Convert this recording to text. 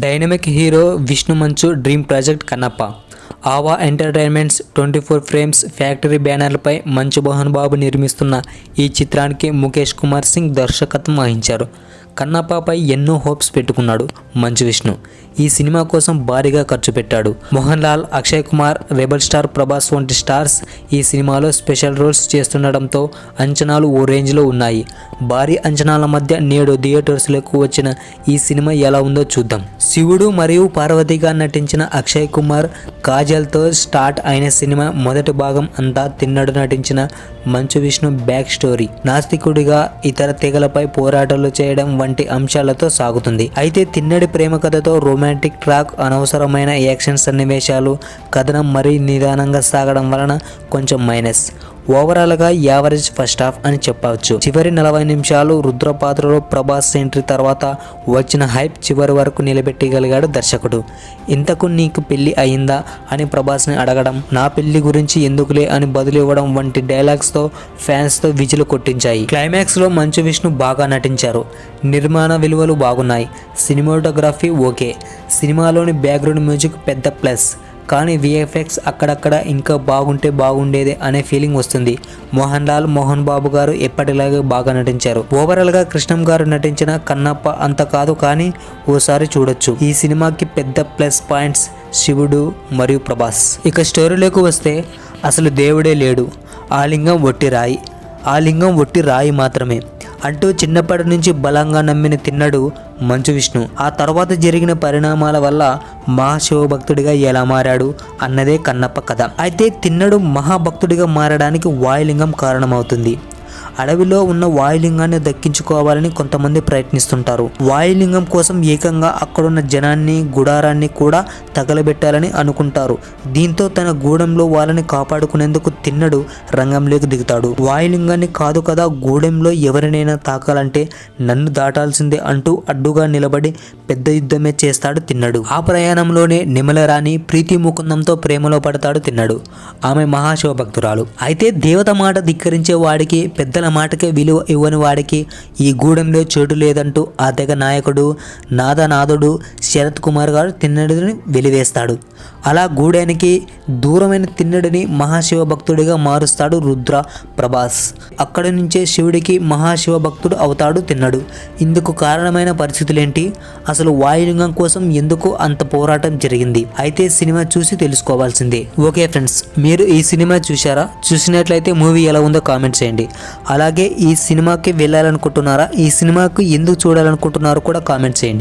Dynamic hero Vishnu మంచు dream project Kannappa AVA entertainments twenty four frames factory బ్యానర్లపై Manchu Mohan బాబు నిర్మిస్తున్న ఈ చిత్రానికి ముఖేష్ కుమార్ సింగ్ దర్శకత్వం వహించారు. కన్నప్పపై ఎన్నో హోప్స్ పెట్టుకున్నాడు మంచు విష్ణు. ఈ సినిమా కోసం భారీగా ఖర్చు పెట్టాడు. మోహన్ లాల్ అక్షయ్ కుమార్ రెబల్ స్టార్ ప్రభాస్ వంటి స్టార్స్ ఈ సినిమాలో స్పెషల్ రోల్స్ చేస్తుండడంతో అంచనాలు ఓ రేంజ్లో ఉన్నాయి. భారీ అంచనాల మధ్య నేడు థియేటర్స్లకు వచ్చిన ఈ సినిమా ఎలా ఉందో చూద్దాం. శివుడు మరియు పార్వతిగా నటించిన అక్షయ్ కుమార్ కాజల్తో స్టార్ట్ అయిన సినిమా మొదటి భాగం అంతా తిన్నడు నటించిన మంచు విష్ణు బ్యాక్ స్టోరీ. నాస్తికుడిగా ఇతర తెగలపై పోరాటాలు చేయడం వంటి అంశాలతో సాగుతుంది. అయితే తిన్నడి ప్రేమ కథతో రొమాంటిక్ ట్రాక్ అనవసరమైన యాక్షన్ సన్నివేశాలు కథనం మరీ నిదానంగా సాగడం వలన కొంచెం మైనస్. ఓవరాల్గా యావరేజ్ ఫస్ట్ హాఫ్ అని చెప్పవచ్చు. చివరి నలభై నిమిషాలు రుద్రపాత్రలో ప్రభాస్ ఎంట్రీ తర్వాత వచ్చిన హైప్ చివరి వరకు నిలబెట్టగలిగాడు దర్శకుడు. ఇంతకు నీకు పెళ్ళి అయిందా అని ప్రభాస్ని అడగడం నా పెళ్ళి గురించి ఎందుకులే అని బదులు ఇవ్వడం వంటి డైలాగ్స్తో ఫ్యాన్స్తో విజులు కొట్టించాయి. క్లైమాక్స్లో మంచు విష్ణు బాగా నటించారు. నిర్మాణ విలువలు బాగున్నాయి. Cinematography okay. సినిమాలోని బ్యాక్గ్రౌండ్ మ్యూజిక్ పెద్ద ప్లస్. కానీ విఎఫ్ఎక్స్ అక్కడక్కడ ఇంకా బాగుంటే బాగుండేది అనే ఫీలింగ్ వస్తుంది. మోహన్ లాల్ మోహన్ బాబు గారు ఎప్పటిలాగే బాగా నటించారు. ఓవరాల్గా కృష్ణం గారు నటించిన కన్నప్ప అంత కాదు కానీ ఓసారి చూడొచ్చు. ఈ సినిమాకి పెద్ద ప్లస్ పాయింట్స్ శివుడు మరియు ప్రభాస్. ఇక స్టోరీలోకి వస్తే అసలు దేవుడే లేడు. ఆ లింగం ఒట్టి రాయి. ఆ లింగం ఒట్టి రాయి మాత్రమే. అంటూ చిన్నప్పటి నుంచి బలంగా నమ్మిన తిన్నడు మంచు విష్ణు. ఆ తర్వాత జరిగిన పరిణామాల వల్ల మహాశివభక్తుడిగా ఎలా మారాడు అన్నదే కన్నప్ప కథ. అయితే తిన్నడు మహాభక్తుడిగా మారడానికి వాయులింగం కారణమవుతుంది. అడవిలో ఉన్న వాయులింగాన్ని దక్కించుకోవాలని కొంతమంది ప్రయత్నిస్తుంటారు. వాయులింగం కోసం ఏకంగా అక్కడున్న జనాన్ని గుడారాన్ని కూడా తగలబెట్టాలని అనుకుంటారు. దీంతో తన గూడెంలో వాళ్ళని కాపాడుకునేందుకు తిన్నడు రంగంలోకి దిగుతాడు. వాయులింగాన్ని కాదు కదా గూడెంలో ఎవరినైనా తాకాలంటే నన్ను దాటాల్సిందే అంటూ అడ్డుగా నిలబడి పెద్ద యుద్ధమే చేస్తాడు తిన్నడు. ఆ ప్రయాణంలోనే నిమలరాణి ప్రీతి ముకుందంతో ప్రేమలో పడతాడు తిన్నడు. ఆమె మహాశివభక్తురాలు. అయితే దేవత మాట ధిక్కరించే వాడికి పెద్దల మాటకే విలువ ఇవ్వని వాడికి ఈ గూడెంలో చోటు లేదంటూ ఆ తెగ నాయకుడు నాదనాథుడు శరత్ కుమార్ గారు తిన్నడిని వెలివేస్తాడు. అలా గూడెనికి దూరమైన తిన్నడిని మహాశివ భక్తుడిగా మారుస్తాడు రుద్ర ప్రభాస్. అక్కడి నుంచే శివుడికి మహాశివ భక్తుడు అవుతాడు తిన్నడు. ఇందుకు కారణమైన పరిస్థితులేంటి? అసలు వాయులింగం కోసం ఎందుకు అంత పోరాటం జరిగింది? అయితే సినిమా చూసి తెలుసుకోవాల్సిందే. ఓకే ఫ్రెండ్స్ మీరు ఈ సినిమా చూశారా? చూసినట్లయితే మూవీ ఎలా ఉందో కామెంట్ చేయండి. అలాగే ఈ సినిమాకి వెళ్ళాలనుకుంటున్నారా? ఈ సినిమాకు ఎందుకు చూడాలనుకుంటున్నారో కూడా కామెంట్ చేయండి.